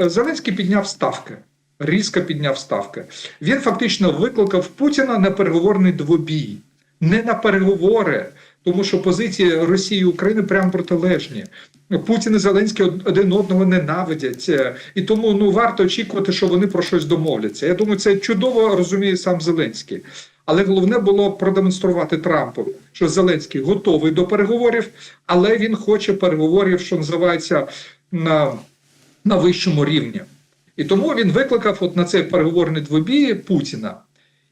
е, Зеленський підняв ставки. Різко підняв ставки. Він фактично викликав Путіна на переговорний двобій, не на переговори, тому що позиції Росії і України прямо протилежні. Путін і Зеленський один одного ненавидять, е, і тому ну варто очікувати, що вони про щось домовляться. Я думаю, це чудово розуміє сам Зеленський. Але головне було продемонструвати Трампу, що Зеленський готовий до переговорів, але він хоче переговорів, що називається на, на вищому рівні. І тому він викликав от на цей переговорний двобій Путіна.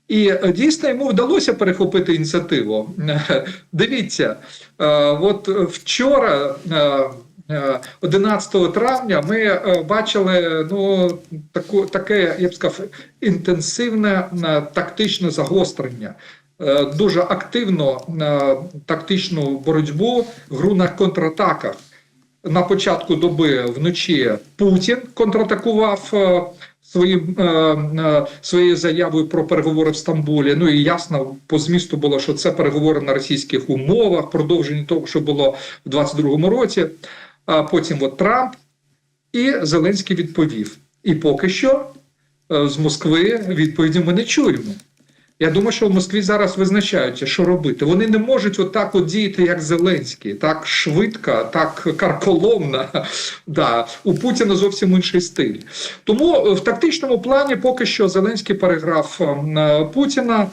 І е, дійсно йому вдалося перехопити ініціативу. Дивіться, е, от вчора, е, е, 11 травня, ми бачили ну, таку, таке, я б сказав, інтенсивне тактичне загострення. Дуже активно е, тактичну боротьбу, гру на контратаках. На початку доби вночі Путін контратакував е, своїм е, е, своєю заявою про переговори в Стамбулі. Ну і ясно по змісту було, що це переговори на російських умовах, продовження того, що було в 22-му році. А потім от Трамп і Зеленський відповів. І поки що з Москви відповіді ми не чуємо. Я думаю, що в Москві зараз визначаються, що робити. Вони не можуть отак от діяти, як Зеленський, так швидко, так карколомно. Да. У Путіна зовсім інший стиль. Тому е, в тактичному плані поки що Зеленський переграв е, Путіна.